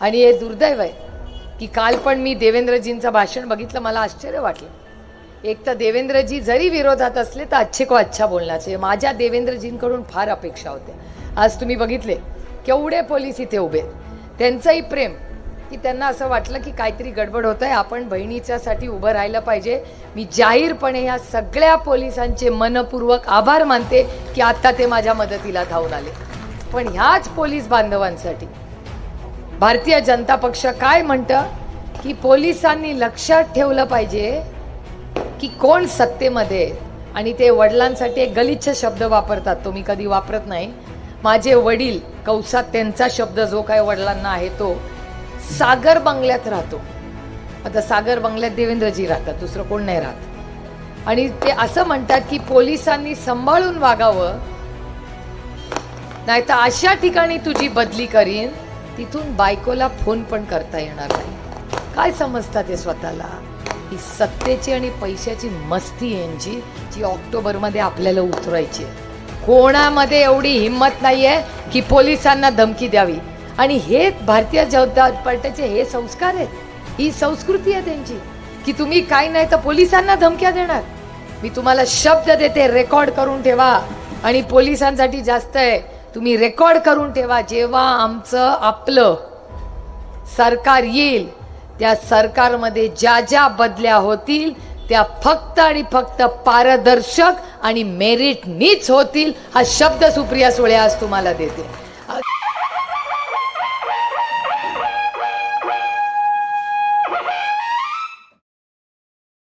आणि हे दुर्दैव आहे की काल पण मी देवेंद्रजींचं भाषण बघितलं मला आश्चर्य वाटलं. एक तर देवेंद्रजी जरी विरोधात असले तर अच्छे को अच्छा बोलण्याचे. माझ्या देवेंद्रजींकडून फार अपेक्षा होत्या. आज तुम्ही बघितले केवढे पोलीस इथे उभे आहेत. त्यांचंही प्रेम की त्यांना असं वाटलं की काहीतरी गडबड होत आहे आपण बहिणीच्यासाठी उभं राहिलं पाहिजे. मी जाहीरपणे ह्या सगळ्या पोलिसांचे मनपूर्वक आभार मानते की आत्ता ते माझ्या मदतीला धावून आले. पण ह्याच पोलीस बांधवांसाठी भारतीय जनता पक्ष काय म्हणतं? की पोलिसांनी लक्षात ठेवलं पाहिजे की कोण सत्तेमध्ये आणि ते वडिलांसाठी एक गलिच्छ शब्द वापरतात. तो मी कधी वापरत नाही. माझे वडील कौसात त्यांचा शब्द जो काय वडिलांना आहे तो सागर बंगल्यात राहतो. आता सागर बंगल्यात देवेंद्रजी राहतात दुसरं कोण नाही राहत. आणि ते असं म्हणतात की पोलिसांनी सांभाळून वागावं. नाही तर अशा ठिकाणी तुझी बदली करीन तिथून बायकोला फोन पण करता येणार नाही. काय समजतात ते स्वतःला? ही सत्तेची आणि पैशाची मस्ती यांची जी ऑक्टोबरमध्ये आपल्याला उतरायची आहे. कोणामध्ये एवढी हिंमत नाही आहे की पोलिसांना धमकी द्यावी. आणि हे भारतीय जनता पार्टीचे हे संस्कार आहेत. ही संस्कृती आहे त्यांची की तुम्ही काय नाही तर पोलिसांना धमक्या देणार. मी तुम्हाला शब्द देते रेकॉर्ड करून ठेवा. आणि पोलिसांसाठी जास्त आहे. तुम्ही रेकॉर्ड करून ठेवा जेव्हा आमचं आपलं सरकार येईल त्या सरकारमध्ये ज्या ज्या बदल्या होतील त्या फक्त आणि फक्त पारदर्शक आणि मेरिटनीच होतील हा शब्द सुप्रिया सुळे आज तुम्हाला देते.